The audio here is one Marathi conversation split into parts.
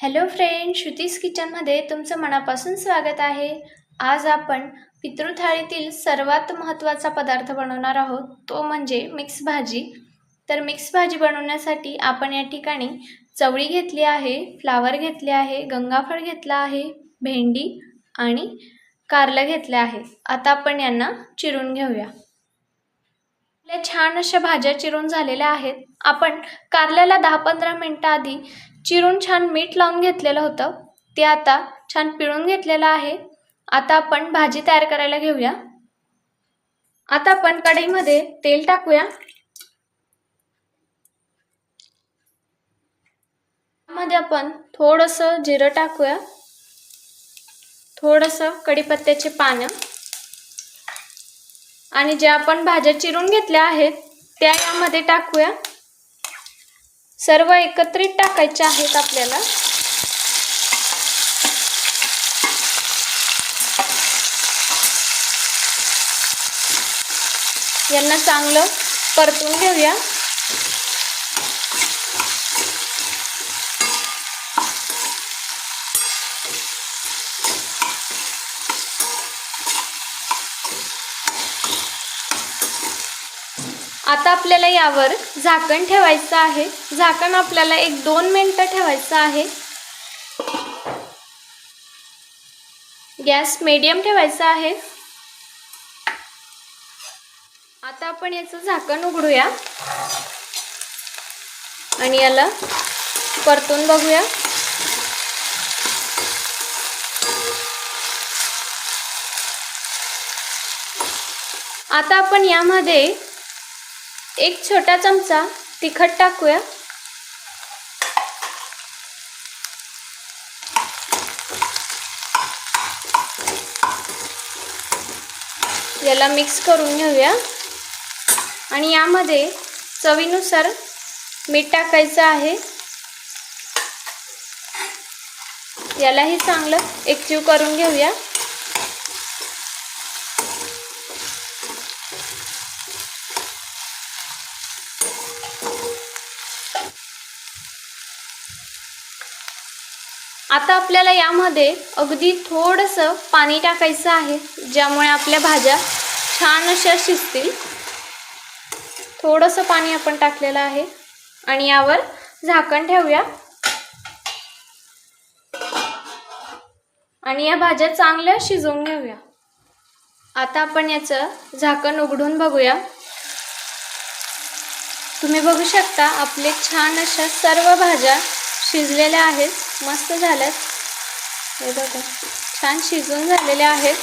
हॅलो फ्रेंड श्रुतीस किचनमध्ये तुमचं मनापासून स्वागत आहे. आज आपण पितृथाळीतील सर्वात महत्त्वाचा पदार्थ बनवणार आहोत. तो म्हणजे मिक्स भाजी. तर मिक्स भाजी बनवण्यासाठी आपण या ठिकाणी चवळी घेतली आहे फ्लावर घेतले आहे गंगाफळ घेतला आहे भेंडी आणि कारलं घेतलं आहे. आता आपण यांना चिरून घेऊया. आपल्या छान अशा भाज्या चिरून झालेल्या आहेत. आपण कारल्याला दहा पंधरा मिनटं आधी चिरून छान मीठ लावून घेतलेलं होतं. ते आता छान पिळून घेतलेलं आहे. आता आपण भाजी तयार करायला घेऊया. आता आपण कढईमध्ये तेल टाकूया. मध्ये आपण थोडंसं जिरं टाकूया. थोडंसं कढीपत्त्याचे पानं. आणि ज्या आपण भाज्या चिरून घेतल्या आहेत त्या यामध्ये टाकूया. सर्व एकत्रित टाकायचे आहेत आपल्याला. यांना चांगलं परतून घेऊया. आता आपल्याला यावर झाकण ठेवायचं आहे. झाकण आपल्याला एक दोन मिनटं ठेवायचं आहे. गॅस मीडियम ठेवायचा आहे. आता आपण याचं झाकण उघडूया. आणि याला परतून बघूया. आता आपण यामध्ये एक छोटा चमचा तिखट टाकूया. याला मिक्स करून घेऊया. आणि यामध्ये चवीनुसार मीठ टाकायचं आहे. यालाही चांगलं एकजीव करून घेऊया. आता आपल्याला यामध्ये अगदी थोडंसं पाणी टाकायचं आहे ज्यामुळे आपल्या भाज्या छान अशा शिजतील. थोडंसं पाणी आपण टाकलेलं आहे आणि यावर झाकण ठेवूया. आणि या भाज्या चांगल्या शिजवून घेऊया. आता आपण याचं झाकण उघडून बघूया. तुम्ही बघू शकता आपले छान अशा सर्व भाज्या शिजलेल्या आहेत. मस्त झाल्यात. हे बघा छान शिजून झालेले आहेत.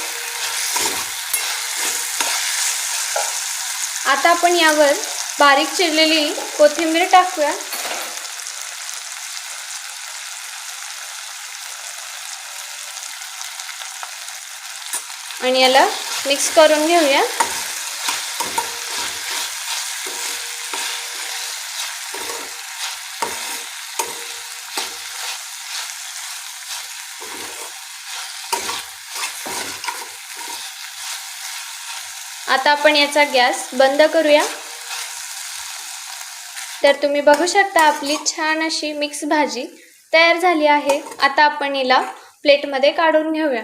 आता आपण यावर बारीक चिरलेली कोथिंबीर टाकूया. आणि याला मिक्स करून घेऊया. आता आपण याचा गॅस बंद करूया. तर तुम्ही बघू शकता आपली छान अशी मिक्स भाजी तयार झाली आहे. आता आपण हिला प्लेटमध्ये काढून घेऊया.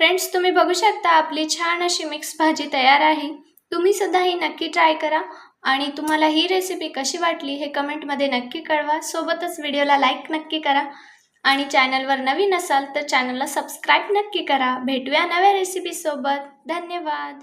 फ्रेंड्स तुम्ही बघू शकता आपली छान अशी मिक्स भाजी तयार आहे. तुम्ही सुद्धा ही नक्की ट्राय करा आणि तुम्हाला ही रेसिपी कशी वाटली हे कमेंटमध्ये नक्की कळवा. सोबतच व्हिडिओला लाईक नक्की करा. आणि चॅनलवर नवीन असाल तर चॅनलला सबस्क्राईब नक्की करा. भेटूया नव्या रेसिपीसोबत धन्यवाद.